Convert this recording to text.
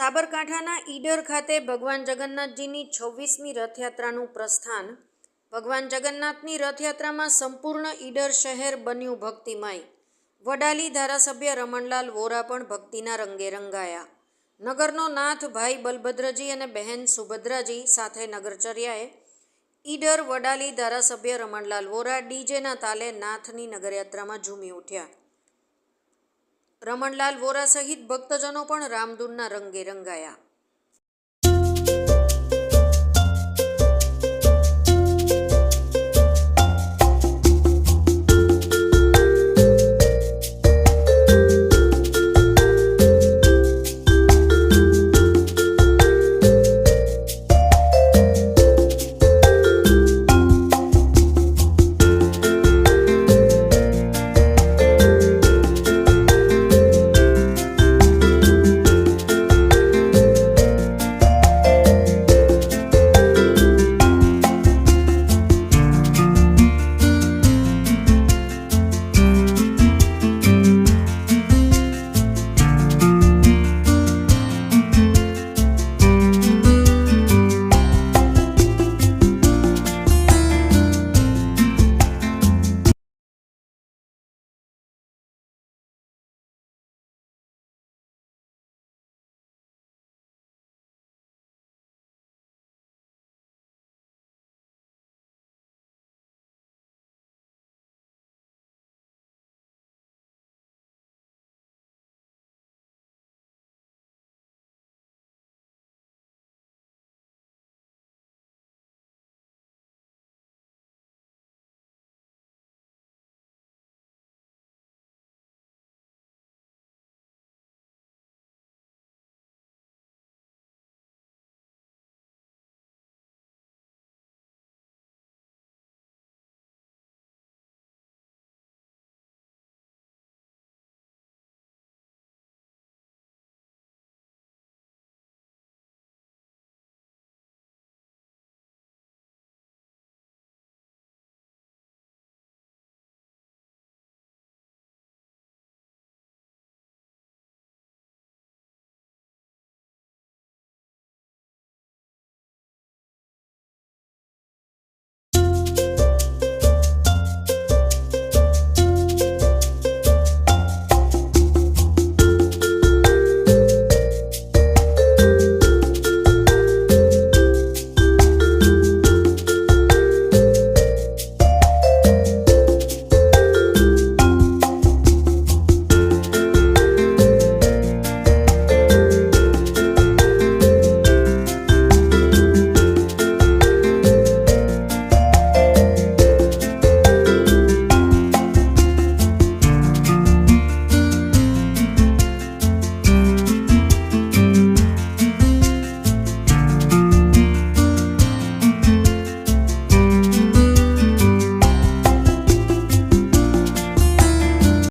સાબરકાંઠાના ઈડર ખાતે ભગવાન જગન્નાથજીની છવ્વીસમી રથયાત્રાનું પ્રસ્થાન. ભગવાન જગન્નાથની રથયાત્રામાં સંપૂર્ણ ઈડર શહેર બન્યું ભક્તિમય. વડાલી ધારાસભ્ય રમણલાલ વોરા પણ ભક્તિના રંગે રંગાયા. નગરનો નાથ ભાઈ બલભદ્રજી અને બહેન સુભદ્રાજી સાથે નગરચર્યાએ ઈડર વડાલી ધારાસભ્ય રમણલાલ વોરા ડીજેના તાલે નાથની નગરયાત્રામાં ઝૂમી ઉઠ્યા. રમણલાલ વોરા સહિત ભક્તજનો પણ રામધૂનના રંગે રંગાયા.